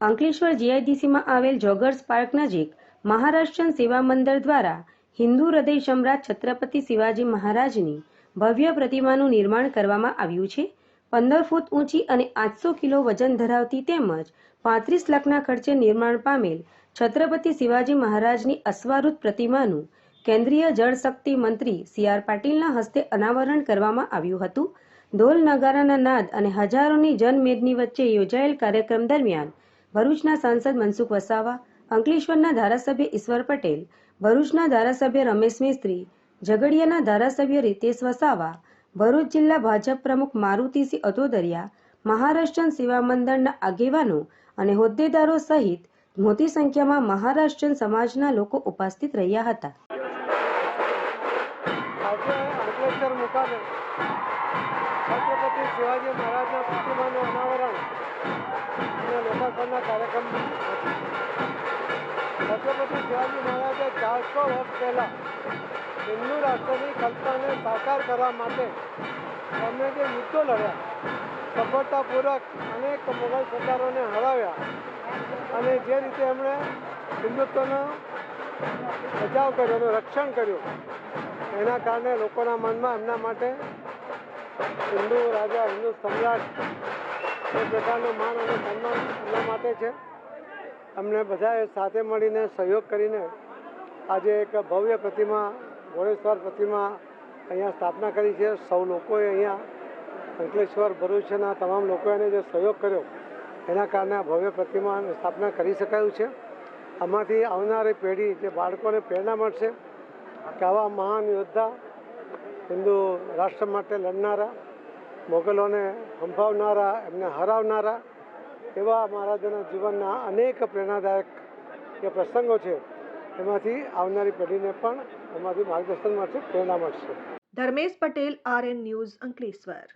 અંકલેશ્વર જીઆઈડીસીમાં આવેલ joggers park નજીક મહારાષ્ટ્રન સેવા મંડળ દ્વારા હિન્દુ હૃદય સમ્રાટ છત્રપતિ શિવાજી મહારાજની ભવ્ય પ્રતિમાનું નિર્માણ કરવામાં આવ્યું છે. પંદર ફૂટ ઊંચી અને આઠસો કિલો વજન ધરાવતી તેમજ પાંત્રીસ લાખના ખર્ચે નિર્માણ પામેલ છત્રપતિ શિવાજી મહારાજની અશ્વારૂત પ્રતિમાનું કેન્દ્રીય જળશક્તિ મંત્રી સી આર પાટીલના હસ્તે અનાવરણ કરવામાં આવ્યું હતું. ઢોલ નગારાના નાદ અને હજારોની જનમેદની વચ્ચે યોજાયેલ કાર્યક્રમ દરમિયાન ભરૂચના સાંસદ મનસુખ વસાવા, અંકલેશ્વરના ધારાસભ્ય ઈશ્વર પટેલ, ભરૂચના ધારાસભ્ય રમેશ મિસ્ત્રી, ઝઘડિયાના ધારાસભ્ય રીતેશ વસાવા, ભરૂચ જિલ્લા ભાજપ પ્રમુખ મારુતિસિંહ અતોદરિયા મહારાષ્ટ્રન સેવા મંડળના આગેવાનો અને હોદ્દેદારો સહિત મોટી સંખ્યામાં મહારાષ્ટ્રન સમાજના લોકો ઉપસ્થિત રહ્યા હતા. શિવાજી મહારાજના ચારસો વર્ષ પહેલાં. હિન્દુ રાષ્ટ્રની કલ્પનાને સાકાર કરવા માટે અમે જે યુદ્ધો લડ્યા, સફળતાપૂર્વક અનેક મુઘલ સરદારોને હરાવ્યા અને જે રીતે એમણે હિન્દુત્વનો બચાવ કર્યો એનું રક્ષણ કર્યું, એના કારણે લોકોના મનમાં એમના માટે હિન્દુ રાજા, હિન્દુ સમ્રાટ એ પ્રકારનું માન અને સન્માન એમના માટે છે. અમને બધાએ સાથે મળીને સહયોગ કરીને આજે એક ભવ્ય પ્રતિમા ઘોડેશ્વર પ્રતિમા અહીંયા સ્થાપના કરી છે. સૌ લોકોએ અહીંયા અંકલેશ્વર ભરૂચના તમામ લોકોએ જે સહયોગ કર્યો, એના કારણે આ ભવ્ય પ્રતિમાની સ્થાપના કરી શકાયું છે. આમાંથી આવનારી પેઢી, જે બાળકોને પ્રેરણા મળશે કે આવા મહાન યોદ્ધા હિન્દુ રાષ્ટ્ર માટે લડનારા, મોગલોને સંભાવનારા એમને હરાવનારા, એવા મહારાજાના જીવનના અનેક પ્રેરણાદાયક જે પ્રસંગો છે. એમાંથી આવનારી પેઢીને પણ એમાંથી માર્ગદર્શન મળશે પ્રેરણા મળશે. Dharmesh Patel RN news Ankleshwar.